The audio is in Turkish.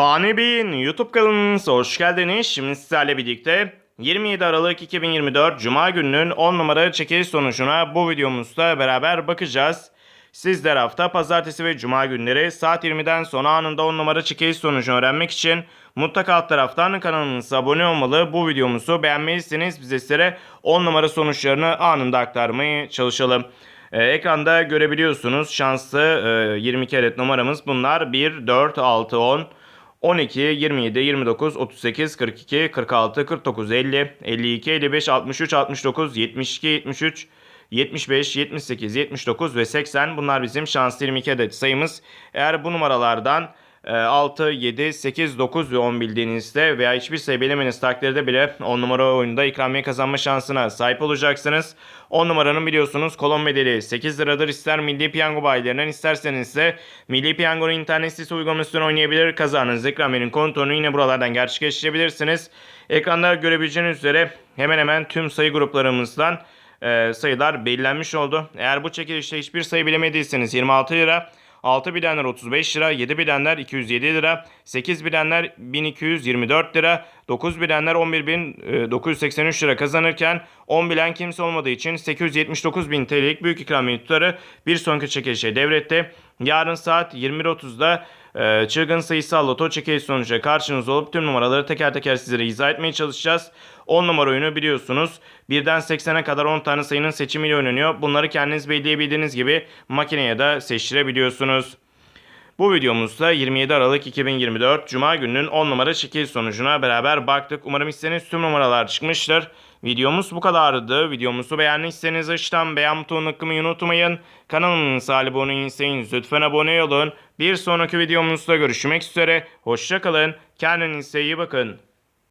Fani Bey'in YouTube kanalınıza hoş geldiniz. Şimdi sizlerle birlikte 27 Aralık 2024 Cuma gününün 10 numara çekiliş sonucuna bu videomuzda beraber bakacağız. Sizler hafta pazartesi ve cuma günleri saat 20'den sonra anında 10 numara çekiliş sonucunu öğrenmek için mutlaka alt taraftan kanalımıza abone olmalı. Bu videomuzu beğenmelisiniz. Biz sizlere 10 numara sonuçlarını anında aktarmaya çalışalım. Ee, ekranda görebiliyorsunuz şanslı e, 22 adet numaramız bunlar 1, 4, 6, 10, 12, 27, 29, 38, 42, 46, 49, 50, 52, 55, 63, 69, 72, 73, 75, 78, 79 ve 80 bunlar bizim şanslı 22 adet sayımız. Eğer bu numaralardan 6, 7, 8, 9 ve 10 bildiğinizde veya hiçbir sayı bilemeniz takdirde bile 10 numara oyunda ikramiye kazanma şansına sahip olacaksınız. 10 numaranın biliyorsunuz kolon bedeli 8 liradır. İster Milli Piyango bayilerinden isterseniz de Milli Piyango'nun internet sitesi uygulamasından oynayabilir. Kazanınız ikramiyenin kontrolünü yine buralardan gerçekleştirebilirsiniz. Ekranda görebileceğiniz üzere hemen hemen tüm sayı gruplarımızdan e, sayılar belirlenmiş oldu. Eğer bu çekilişte hiçbir sayı bilemediyseniz 26 lira, 6 bilenler 35 lira, 7 bilenler 207 lira, 8 bilenler 1224 lira, 9 bilenler 11.983 lira kazanırken 10 bilen kimse olmadığı için 879.000 TL'lik büyük ikramiye tutarı bir sonraki çekilişe devretti. Yarın saat 21.30'da e, çılgın sayısal loto çekiliş sonucu karşınızda olup tüm numaraları teker teker sizlere izah etmeye çalışacağız. 10 numara oyunu biliyorsunuz. Birden 80'e kadar 10 tane sayının seçimiyle oynanıyor. Bunları kendiniz belirleyebildiğiniz gibi makineye de seçtirebiliyorsunuz. Bu videomuzda 27 Aralık 2024 Cuma gününün 10 numara çekiliş sonucuna beraber baktık. Umarım istediğiniz tüm numaralar çıkmıştır. Videomuz bu kadardı. Videomuzu beğendiyseniz aşağıdan beğen butonuna tıklamayı unutmayın. Kanalımıza abone değilseniz lütfen abone olun. Bir sonraki videomuzda görüşmek üzere. Hoşçakalın. Kendinize iyi bakın.